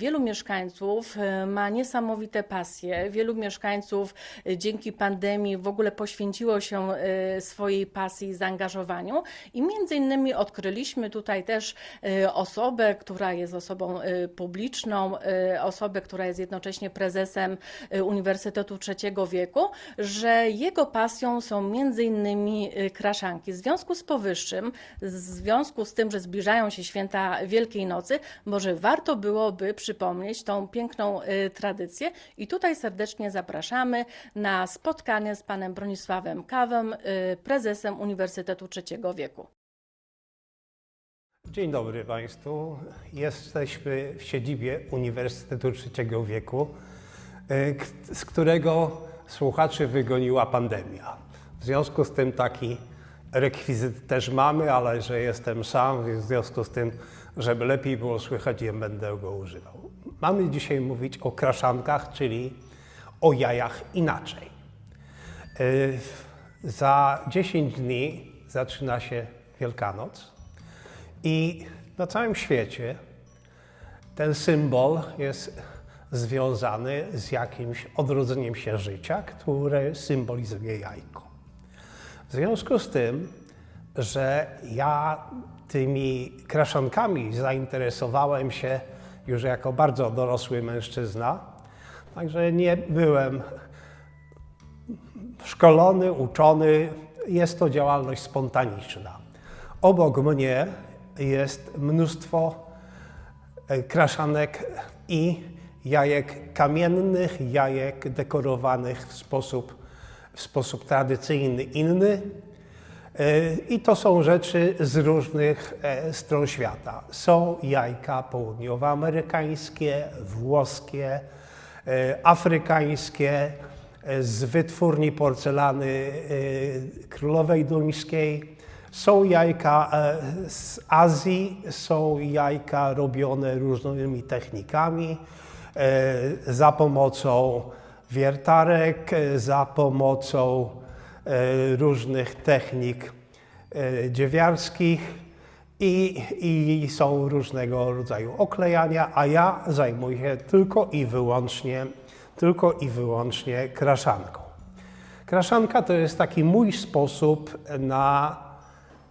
Wielu mieszkańców e, ma niesamowite pasje. Wielu mieszkańców e, dzięki pandemii w ogóle poświęciło się e, swojej pasji i zaangażowaniu. I między innymi odkryliśmy tutaj też osobę, która jest osobą publiczną, osobę, która jest jednocześnie prezesem Uniwersytetu Trzeciego Wieku, że jego pasją są między innymi kraszanki. W związku z powyższym, w związku z tym, że zbliżają się święta Wielkiej Nocy, może warto byłoby przypomnieć tą piękną y, tradycję i tutaj serdecznie zapraszamy na spotkanie z panem Bronisławem Kawem, y, prezesem Uniwersytetu Trzeciego Wieku. Dzień dobry Państwu. Jesteśmy w siedzibie Uniwersytetu Trzeciego Wieku, y, z którego słuchaczy wygoniła pandemia. W związku z tym taki rekwizyt też mamy, ale że jestem sam, w związku z tym, żeby lepiej było słychać, nie będę go używał. Mamy dzisiaj mówić o kraszankach, czyli o jajach inaczej. Y, Za 10 dni zaczyna się Wielkanoc i na całym świecie ten symbol jest związany z jakimś odrodzeniem się życia, które symbolizuje jajko. W związku z tym, że ja tymi kraszankami zainteresowałem się już jako bardzo dorosły mężczyzna, także nie byłem szkolony, uczony. Jest to działalność spontaniczna. Obok mnie jest mnóstwo e, kraszanek i jajek kamiennych, jajek dekorowanych w sposób, w sposób tradycyjny, inny. E, I to są rzeczy z różnych e, stron świata. Są jajka południowoamerykańskie, włoskie, e, afrykańskie, z wytwórni porcelany królowej duńskiej. Są jajka z Azji, są jajka robione różnymi technikami, za pomocą wiertarek, za pomocą różnych technik e, dziewiarskich i, i są różnego rodzaju oklejania, a ja zajmuję się tylko i wyłącznie, tylko i wyłącznie kraszanką. Kraszanka to jest taki mój sposób na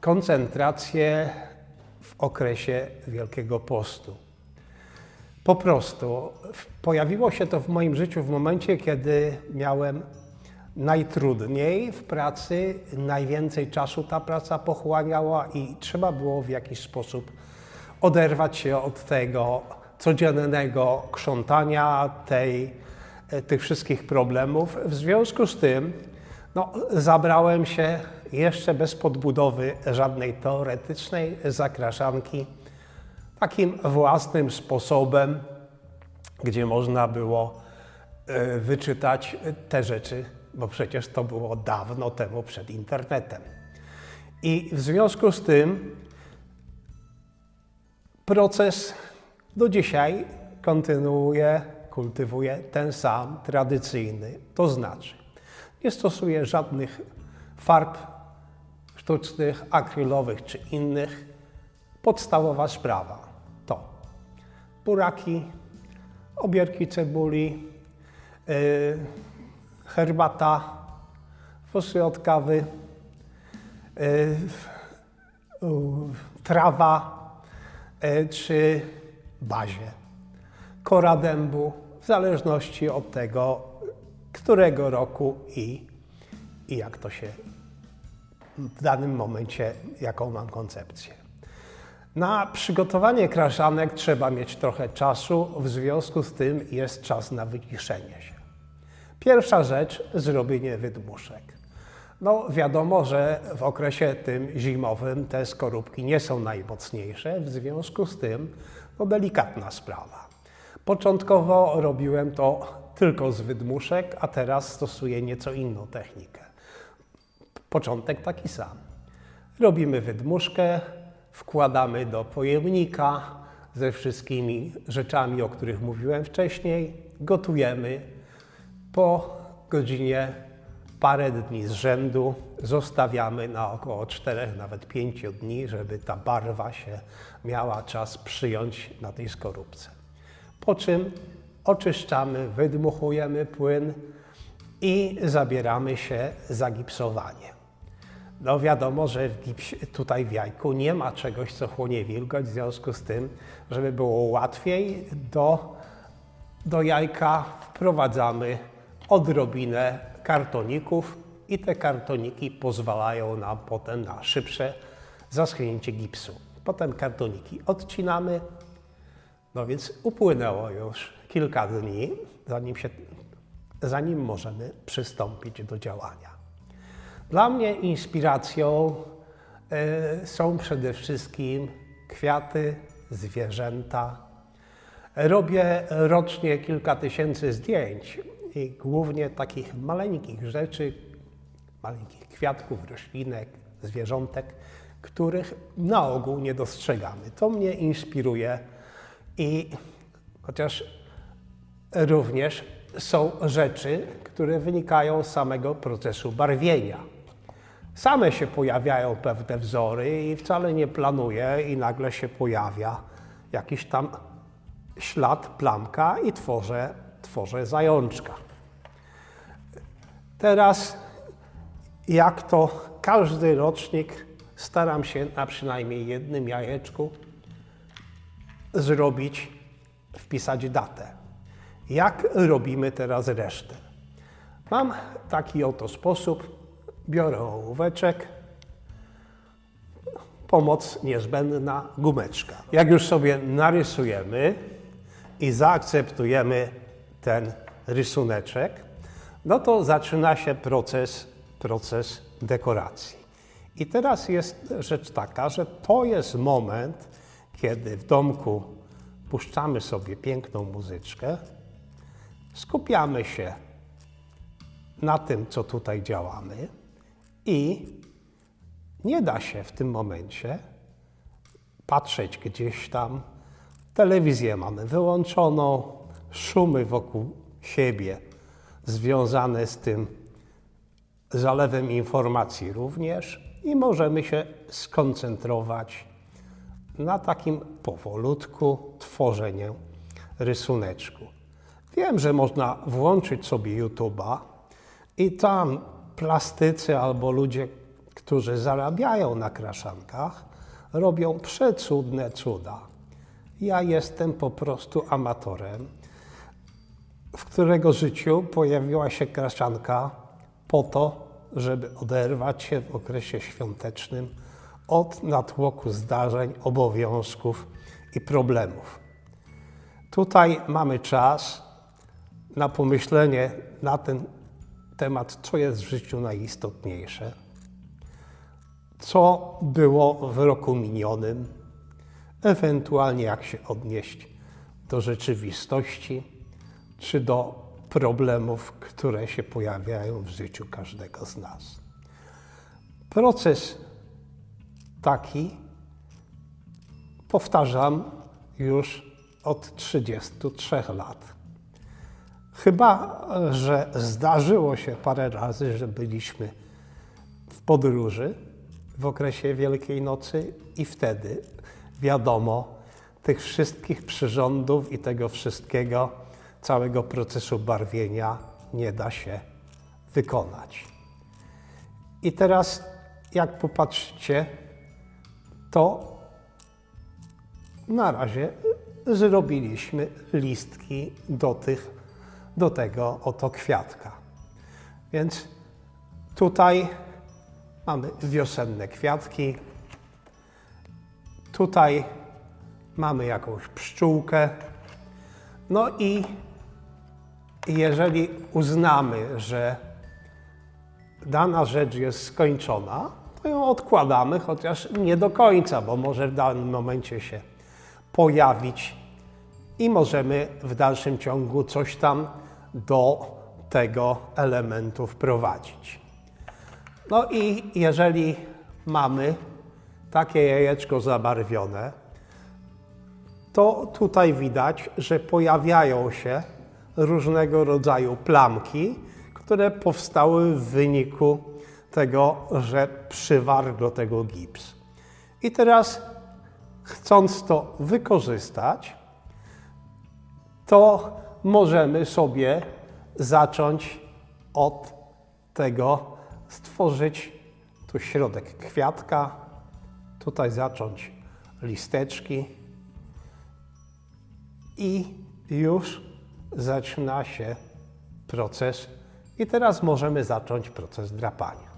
koncentrację w okresie Wielkiego Postu. Po prostu pojawiło się to w moim życiu w momencie, kiedy miałem najtrudniej w pracy, najwięcej czasu ta praca pochłaniała i trzeba było w jakiś sposób oderwać się od tego codziennego krzątania, tej, e, tych wszystkich problemów. W związku z tym no, zabrałem się jeszcze bez podbudowy żadnej teoretycznej zakraszanki takim własnym sposobem, gdzie można było e, wyczytać te rzeczy, bo przecież to było dawno temu przed internetem. I w związku z tym proces do dzisiaj kontynuuje, kultywuje ten sam tradycyjny. To znaczy, nie stosuję żadnych farb sztucznych, akrylowych czy innych. Podstawowa sprawa to buraki, obierki cebuli, yy, herbata, fosy od kawy, u- trawa czy bazie, kora dębu, w zależności od tego, którego roku i, i jak to się w danym momencie, jaką mam koncepcję. Na przygotowanie kraszanek trzeba mieć trochę czasu, w związku z tym jest czas na wyciszenie się. Pierwsza rzecz, zrobienie wydmuszek. No wiadomo, że w okresie tym zimowym te skorupki nie są najmocniejsze, w związku z tym no delikatna sprawa. Początkowo robiłem to tylko z wydmuszek, a teraz stosuję nieco inną technikę. Początek taki sam. Robimy wydmuszkę, wkładamy do pojemnika ze wszystkimi rzeczami, o których mówiłem wcześniej, gotujemy. Po godzinie parę dni z rzędu zostawiamy na około 4, nawet 5 dni, żeby ta barwa się miała czas przyjąć na tej skorupce. Po czym oczyszczamy, wydmuchujemy płyn i zabieramy się za gipsowanie. No wiadomo, że w tutaj w jajku nie ma czegoś, co chłonie wilgoć, w związku z tym, żeby było łatwiej, do, do jajka wprowadzamy odrobinę kartoników i te kartoniki pozwalają nam potem na szybsze zaschnięcie gipsu. Potem kartoniki odcinamy, no więc upłynęło już kilka dni, zanim, się, zanim możemy przystąpić do działania. Dla mnie inspiracją e, są przede wszystkim kwiaty, zwierzęta. Robię rocznie kilka tysięcy zdjęć głównie takich maleńkich rzeczy, maleńkich kwiatków, roślinek, zwierzątek, których na ogół nie dostrzegamy. To mnie inspiruje i chociaż również są rzeczy, które wynikają z samego procesu barwienia. Same się pojawiają pewne wzory i wcale nie planuję i nagle się pojawia jakiś tam ślad, plamka i tworzę, tworzę zajączka. Teraz, jak to każdy rocznik, staram się na przynajmniej jednym jajeczku zrobić, wpisać datę. Jak robimy teraz resztę? Mam taki oto sposób. Biorę ołóweczek, pomoc niezbędna, gumeczka. Jak już sobie narysujemy i zaakceptujemy ten rysuneczek, no to zaczyna się proces, proces dekoracji. I teraz jest rzecz taka, że to jest moment, kiedy w domku puszczamy sobie piękną muzyczkę, skupiamy się na tym, co tutaj działamy i nie da się w tym momencie patrzeć gdzieś tam. Telewizję mamy wyłączoną, szumy wokół siebie związane z tym zalewem informacji również i możemy się skoncentrować na takim powolutku tworzeniu rysuneczku. Wiem, że można włączyć sobie YouTube'a i tam plastycy albo ludzie, którzy zarabiają na kraszankach, robią przecudne cuda. Ja jestem po prostu amatorem, w którego życiu pojawiła się kraszanka po to, żeby oderwać się w okresie świątecznym od natłoku zdarzeń, obowiązków i problemów. Tutaj mamy czas na pomyślenie na ten temat, co jest w życiu najistotniejsze, co było w roku minionym, ewentualnie jak się odnieść do rzeczywistości czy do problemów, które się pojawiają w życiu każdego z nas. Proces taki powtarzam już od 33 lat. Chyba, że zdarzyło się parę razy, że byliśmy w podróży w okresie Wielkiej Nocy i wtedy, wiadomo, tych wszystkich przyrządów i tego wszystkiego, całego procesu barwienia nie da się wykonać. I teraz, jak popatrzycie, to na razie zrobiliśmy listki do, tych, do tego oto kwiatka. Więc tutaj mamy wiosenne kwiatki. Tutaj mamy jakąś pszczółkę. No i jeżeli uznamy, że dana rzecz jest skończona, to ją odkładamy, chociaż nie do końca, bo może w danym momencie się pojawić i możemy w dalszym ciągu coś tam do tego elementu wprowadzić. No i jeżeli mamy takie jajeczko zabarwione, to tutaj widać, że pojawiają się różnego rodzaju plamki, które powstały w wyniku tego, że przywarł do tego gips. I teraz, chcąc to wykorzystać, to możemy sobie zacząć od tego stworzyć tu środek kwiatka, tutaj zacząć listeczki i już zaczyna się proces. I teraz możemy zacząć proces drapania.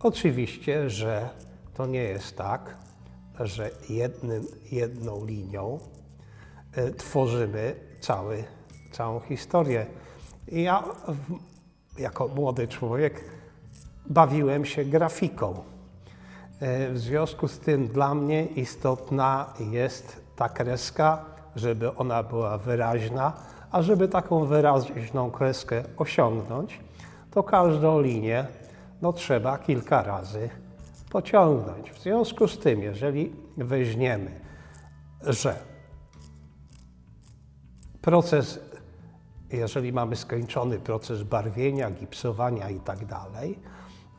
Oczywiście, że to nie jest tak, że jednym, jedną linią e, tworzymy cały, całą historię. Ja, w, jako młody człowiek, bawiłem się grafiką. E, W związku z tym dla mnie istotna jest ta kreska, żeby ona była wyraźna, a żeby taką wyraźną kreskę osiągnąć, to każdą linię no, trzeba kilka razy pociągnąć. W związku z tym, jeżeli weźmiemy, że proces, jeżeli mamy skończony proces barwienia, gipsowania i tak dalej,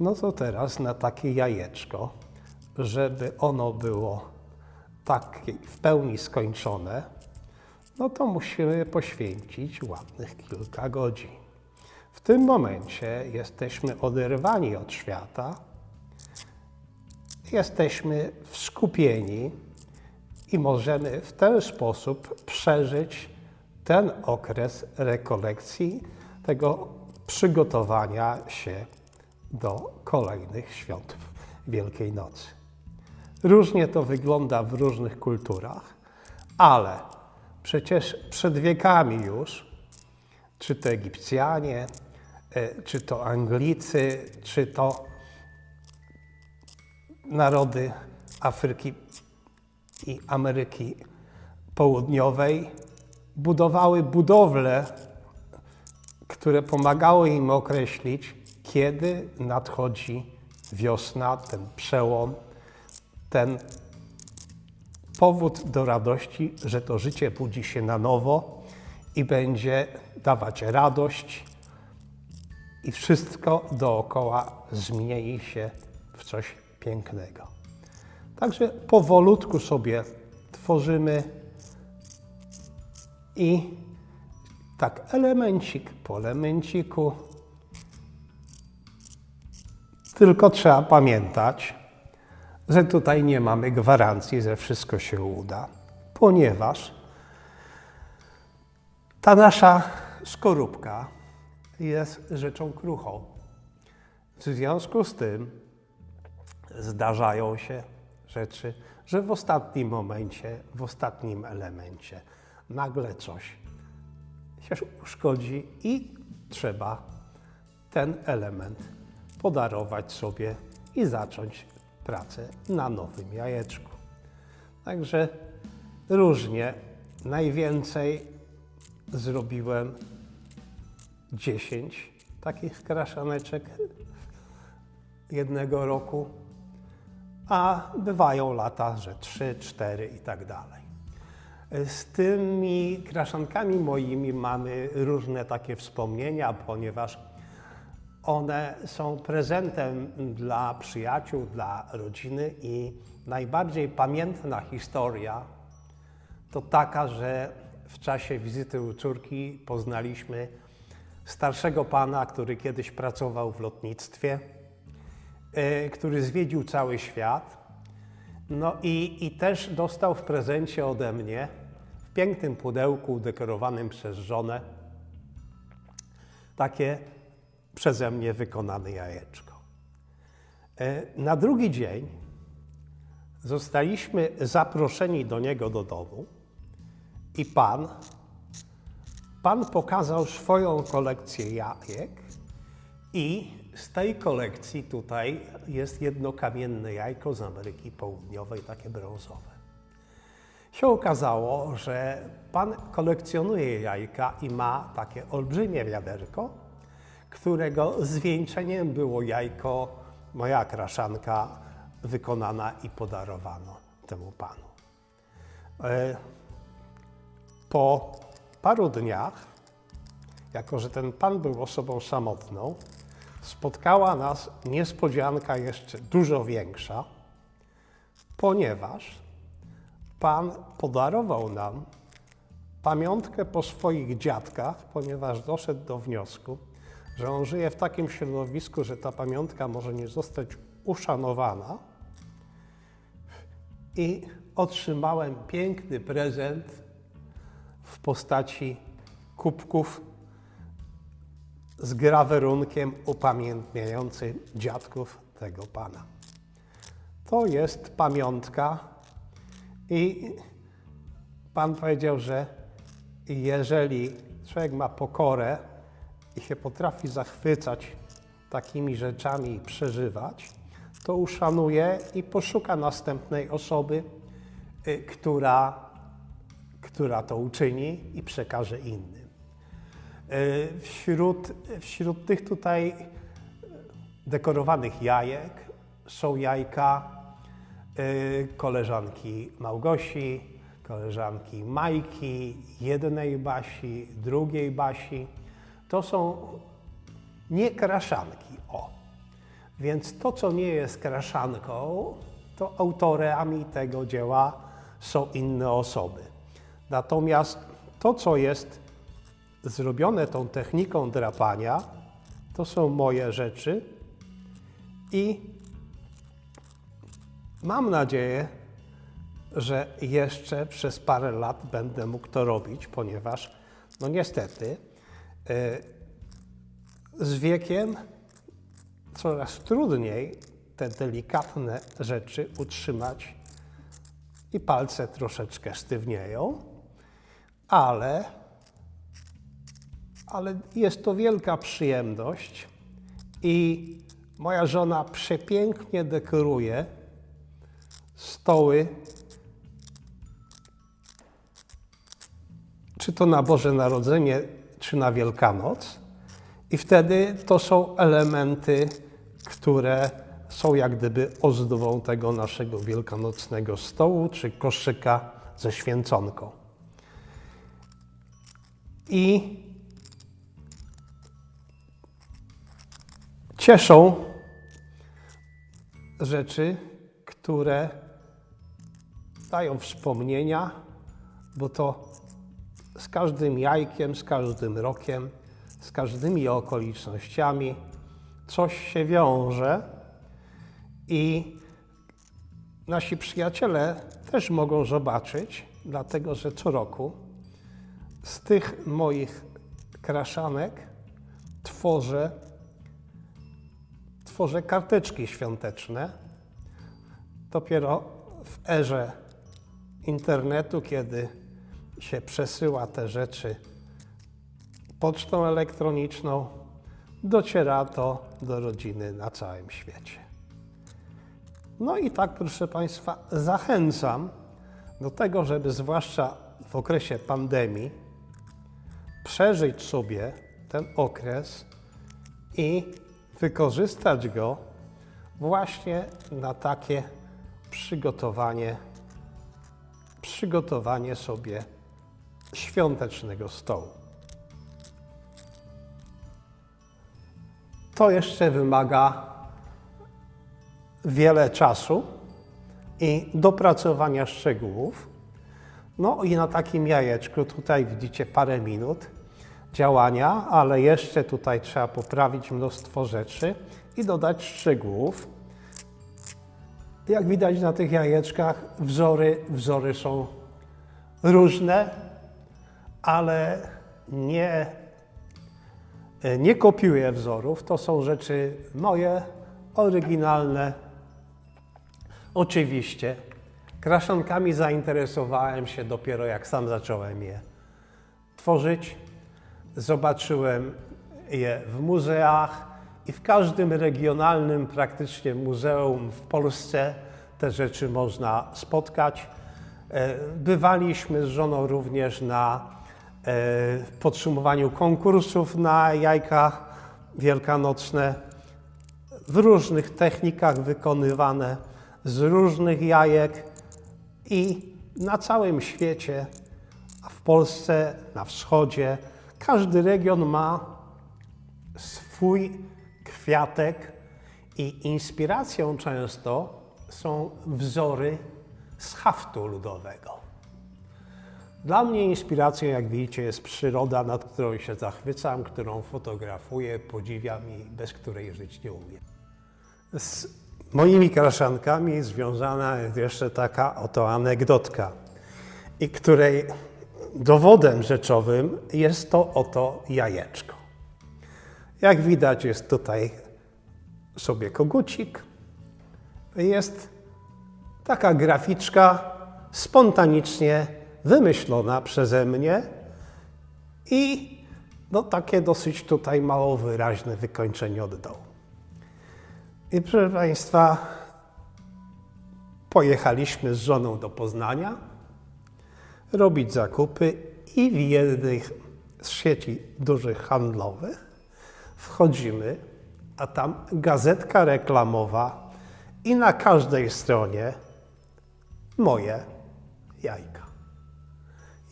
no to teraz na takie jajeczko, żeby ono było takie w pełni skończone, no to musimy poświęcić ładnych kilka godzin. W tym momencie jesteśmy oderwani od świata, jesteśmy skupieni i możemy w ten sposób przeżyć ten okres rekolekcji, tego przygotowania się do kolejnych świąt Wielkiej Nocy. Różnie to wygląda w różnych kulturach, ale przecież przed wiekami już, czy to Egipcjanie, e, czy to Anglicy, czy to narody Afryki i Ameryki Południowej, budowały budowle, które pomagały im określić, kiedy nadchodzi wiosna, ten przełom, ten powód do radości, że to życie budzi się na nowo i będzie dawać radość, i wszystko dookoła zmieni się w coś pięknego. Także powolutku sobie tworzymy i tak elemencik po elemenciku. Tylko trzeba pamiętać, że tutaj nie mamy gwarancji, że wszystko się uda, ponieważ ta nasza skorupka jest rzeczą kruchą. W związku z tym zdarzają się rzeczy, że w ostatnim momencie, w ostatnim elemencie nagle coś się uszkodzi i trzeba ten element podarować sobie i zacząć pracę na nowym jajeczku. Także różnie. Najwięcej zrobiłem 10 takich kraszaneczek jednego roku, a bywają lata, że 3, 4 i tak dalej. Z tymi kraszankami moimi mamy różne takie wspomnienia, ponieważ one są prezentem dla przyjaciół, dla rodziny i najbardziej pamiętna historia to taka, że w czasie wizyty u córki poznaliśmy starszego pana, który kiedyś pracował w lotnictwie, e, który zwiedził cały świat. No i, i też dostał w prezencie ode mnie w pięknym pudełku dekorowanym przez żonę takie przeze mnie wykonane jajeczko. E, Na drugi dzień zostaliśmy zaproszeni do niego do domu i pan, pan pokazał swoją kolekcję jajek i z tej kolekcji tutaj jest jedno kamienne jajko z Ameryki Południowej, takie brązowe. Się okazało, że pan kolekcjonuje jajka i ma takie olbrzymie wiaderko, którego zwieńczeniem było jajko, moja kraszanka wykonana i podarowano temu panu. E, Po paru dniach, jako że ten pan był osobą samotną, spotkała nas niespodzianka jeszcze dużo większa, ponieważ pan podarował nam pamiątkę po swoich dziadkach, ponieważ doszedł do wniosku, że on żyje w takim środowisku, że ta pamiątka może nie zostać uszanowana. I otrzymałem piękny prezent w postaci kubków z grawerunkiem upamiętniającym dziadków tego pana. To jest pamiątka i pan powiedział, że jeżeli człowiek ma pokorę i się potrafi zachwycać takimi rzeczami i przeżywać, to uszanuje i poszuka następnej osoby, y, która, która to uczyni i przekaże innym. Y, Wśród, wśród tych tutaj dekorowanych jajek są jajka y, koleżanki Małgosi, koleżanki Majki, jednej Basi, drugiej Basi. To są nie kraszanki, o. Więc to, co nie jest kraszanką, to autorami tego dzieła są inne osoby. Natomiast to, co jest zrobione tą techniką drapania, to są moje rzeczy i mam nadzieję, że jeszcze przez parę lat będę mógł to robić, ponieważ, no niestety, z wiekiem coraz trudniej te delikatne rzeczy utrzymać i palce troszeczkę sztywnieją, ale, ale jest to wielka przyjemność i moja żona przepięknie dekoruje stoły, czy to na Boże Narodzenie, czy na Wielkanoc. I wtedy to są elementy, które są jak gdyby ozdobą tego naszego wielkanocnego stołu, czy koszyka ze święconką. I cieszą rzeczy, które dają wspomnienia, bo to z każdym jajkiem, z każdym rokiem, z każdymi okolicznościami coś się wiąże i nasi przyjaciele też mogą zobaczyć, dlatego że co roku z tych moich kraszanek tworzę, tworzę karteczki świąteczne. Dopiero w erze internetu, kiedy się przesyła te rzeczy pocztą elektroniczną, dociera to do rodziny na całym świecie. No i tak, proszę Państwa, zachęcam do tego, żeby zwłaszcza w okresie pandemii przeżyć sobie ten okres i wykorzystać go właśnie na takie przygotowanie, przygotowanie sobie świątecznego stołu. To jeszcze wymaga wiele czasu i dopracowania szczegółów. No i na takim jajeczku tutaj widzicie parę minut działania, ale jeszcze tutaj trzeba poprawić mnóstwo rzeczy i dodać szczegółów. Jak widać na tych jajeczkach, wzory, wzory są różne, ale nie, nie kopiuję wzorów. To są rzeczy moje, oryginalne. Oczywiście kraszankami zainteresowałem się dopiero jak sam zacząłem je tworzyć. Zobaczyłem je w muzeach i w każdym regionalnym praktycznie muzeum w Polsce te rzeczy można spotkać. E, Bywaliśmy z żoną również na podsumowaniu konkursów na jajka wielkanocne w różnych technikach wykonywane z różnych jajek i na całym świecie, a w Polsce, na wschodzie, każdy region ma swój kwiatek i inspiracją często są wzory z haftu ludowego. Dla mnie inspiracją, jak widzicie, jest przyroda, nad którą się zachwycam, którą fotografuję, podziwiam i bez której żyć nie umiem. Z moimi kraszankami związana jest jeszcze taka oto anegdotka, i której dowodem rzeczowym jest to oto jajeczko. Jak widać, jest tutaj sobie kogucik. Jest taka graficzka spontanicznie wymyślona przeze mnie i no, takie dosyć tutaj mało wyraźne wykończenie od dołu. I proszę Państwa, pojechaliśmy z żoną do Poznania robić zakupy i w jednych z sieci dużych handlowych wchodzimy, a tam gazetka reklamowa i na każdej stronie moje jajka.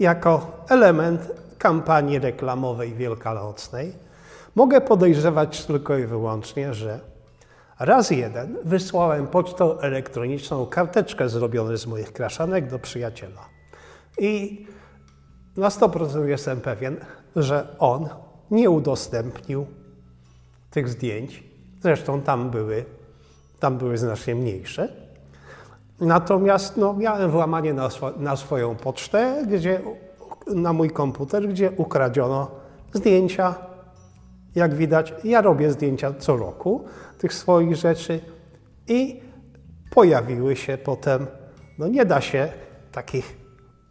Jako element kampanii reklamowej wielkanocnej mogę podejrzewać tylko i wyłącznie, że raz jeden wysłałem pocztą elektroniczną karteczkę zrobioną z moich kraszanek do przyjaciela. I na 100% jestem pewien, że on nie udostępnił tych zdjęć. Zresztą tam były, tam były znacznie mniejsze. Natomiast no, miałem włamanie na, na swoją pocztę, gdzie, na mój komputer, gdzie ukradziono zdjęcia. Jak widać, ja robię zdjęcia co roku tych swoich rzeczy i pojawiły się potem, no nie da się takich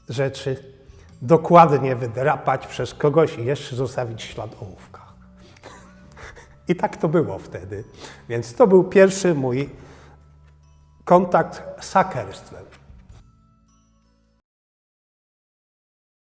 rzeczy dokładnie wydrapać przez kogoś i jeszcze zostawić ślad ołówka. I tak to było wtedy. Więc to był pierwszy mój kontakt z hakerstwem.